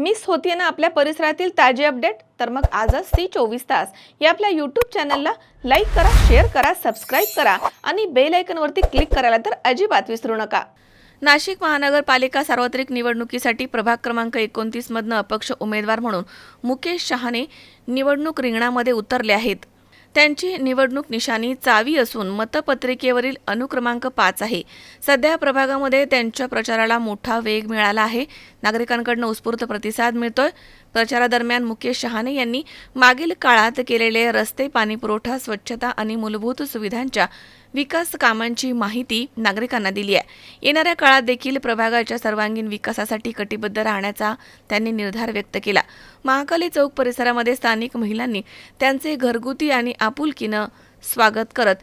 Miss होतीये ना आपल्या परिसरातील ताजे अपडेट? तर मग आजच सी चोवीस तास. या आपल्या यूट्यूब चॅनलला लाईक करा शेअर करा सबस्क्राईब करा आणि बेल आयकनवरती क्लिक करायला तर अजिबात विसरू नका. नाशिक महानगरपालिका सार्वत्रिक निवडणुकीसाठी प्रभाग क्रमांक एकोणतीसमधनं अपक्ष उमेदवार म्हणून मुकेश शहाणे निवडणूक रिंगणामध्ये उतरले आहेत. त्यांची निवडणूक निशाणी चावी असून मतपत्रिकेवरील अनुक्रमांक पाच आहे. सध्या प्रभागामध्ये त्यांच्या प्रचाराला मोठा वेग मिळाला आहे. नागरिकांकडून उत्स्फूर्त प्रतिसाद मिळतोय. प्रचारादरम्यान मुकेश शहाणे यांनी मागील काळात केलेले रस्ते पाणीपुरवठा स्वच्छता आणि मूलभूत सुविधांच्या विकास कामांची माहिती नागरिकांना दिली आहे. येणाऱ्या काळात देखील प्रभागाच्या सर्वांगीण विकासासाठी कटिबद्ध राहण्याचा त्यांनी निर्धार व्यक्त केला. महाकाली चौक परिसरामध्ये स्थानिक महिलांनी त्यांचे घरगुती आणि आपुलकीनं स्वागत करत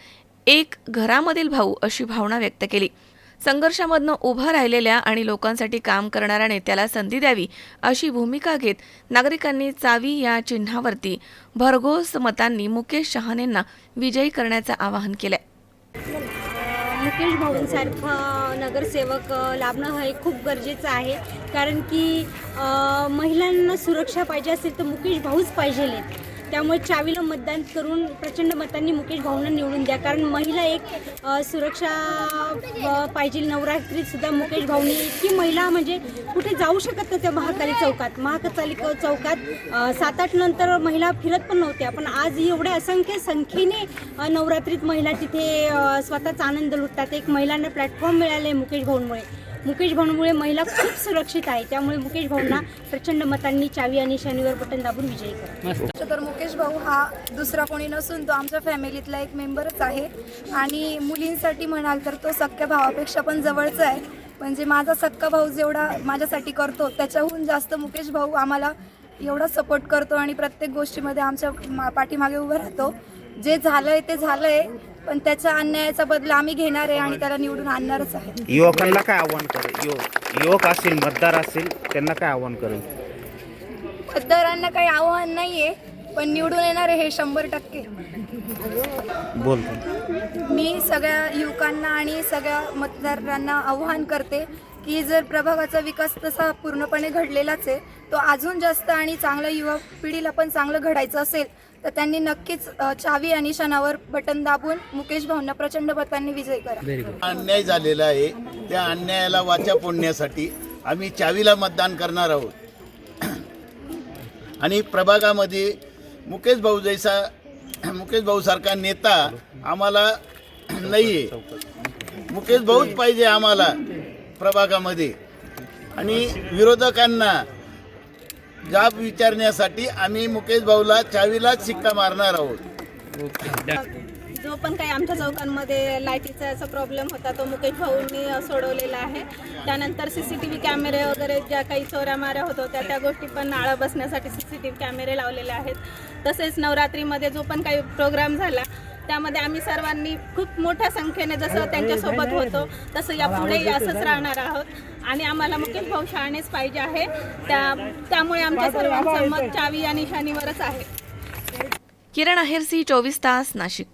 एक घरामधील भाऊ अशी भावना व्यक्त केली. संघर्षामधनं उभं राहिलेल्या आणि लोकांसाठी काम करणाऱ्या नेत्याला संधी द्यावी अशी भूमिका घेत नागरिकांनी चावी या चिन्हावरती भरघोस मतांनी मुकेश शहानेंना विजयी करण्याचं आवाहन केलंय. मुकेश भाऊंसारखा नगरसेवक लाभणं हे खूप गरजेचं आहे. कारण की महिलांना सुरक्षा पाहिजे असेल तर मुकेश भाऊच पाहिजे त्यामुळे चावीला मतदान करून प्रचंड मतांनी मुकेश भाऊंना निवडून द्या. कारण महिला एक सुरक्षा पाहिजे नवरात्रीत सुद्धा मुकेश भाऊनी की महिला म्हणजे कुठे जाऊ शकत नव्हत्या महाकाली चौकात. महाकाली चौकात सात आठ नंतर महिला फिरत पण नव्हत्या. पण आज एवढ्या असंख्य संख्येने नवरात्रीत महिला तिथे स्वतःचा आनंद लुटतात. एक महिलांना प्लॅटफॉर्म मिळाले मुकेश भाऊंमुळे. मुकेश भाऊंमुळे महिला खूप सुरक्षित आहे. त्यामुळे मुकेश भाऊंना प्रचंड मतांनी चावी आणि शनिवार बटन दाबून विजयी करा. तर मुकेश भाऊ हा दुसरा कोणी नसून तो आमच्या फॅमिलीतला एक मेंबरच आहे. आणि मुलींसाठी म्हणाल तर तो सख्या भावापेक्षा पण जवळचा आहे. म्हणजे माझा सक्का भाऊ जेवढा माझ्यासाठी करतो त्याच्याहून जास्त मुकेश भाऊ आम्हाला एवढा सपोर्ट करतो आणि प्रत्येक गोष्टीमध्ये आमच्या मा- पाठीमागे उभं राहतो. जे झालंय ते झालंय. पण त्याच्या अन्यायाचा बदला आम्ही घेणार आहे आणि त्याला निवडून आणणारच आहे. युवकांना काय आव्हान करेल? युवक युवक असतील मतदार असतील त्यांना काय आव्हान करेल? मतदारांना काही आव्हान नाहीये पण निवडून येणार आहे हे शंभर टक्के. बोलतो मी सगळ्या युवकांना आणि सगळ्या मतदारांना आव्हान करते की जर प्रभागाचा विकास तसा पूर्णपणे घडलेलाच आहे तो अजून जास्त आणि चांगल्या युवा पिढीला पण चांगलं घडायचं असेल तर त्यांनी नक्कीच चावी आणि क्षणावर बटन दाबून मुकेश भाऊंना प्रचंड मतांनी विजयी करा. अन्याय झालेला आहे. त्या अन्यायाला वाचा फोडण्यासाठी आम्ही चावीला मतदान करणार आहोत. आणि प्रभागामध्ये मुकेश भाऊ जैसा मुकेश भाऊ सारखा नेता आम्हाला नाही आहे मुकेश भाऊच पाहिजे आम्हाला प्रभागामध्ये. आणि विरोधकांना जाब विचारण्यासाठी आम्ही मुकेश भाऊला चावीलाच शिक्का मारणार आहोत. जो पण काही आमच्या चौकांमध्ये लाईटीचा असा प्रॉब्लेम होता तो मुकेश भाऊंनी सोडवलेला आहे. त्यानंतर सी सी टी व्ही कॅमेरे वगैरे ज्या काही चोऱ्या माऱ्या होत होत्या त्या गोष्टी पण आळा बसण्यासाठी सी सी टी व्ही कॅमेरे लावलेले आहेत. तसेच नवरात्रीमध्ये जो पण काही प्रोग्राम झाला त्यामध्ये आम्ही सर्वांनी खूप मोठ्या संख्येने जसं त्यांच्यासोबत होतो तसं यापुढेही असंच राहणार आहोत. आणि आम्हाला मुकेश भाऊ शाळेच पाहिजे आहे. त्या त्यामुळे आमच्या सर्वांचं मत चावी आणि शनिवारच आहे. किरण आहेर सी चोवीस तास नाशिक.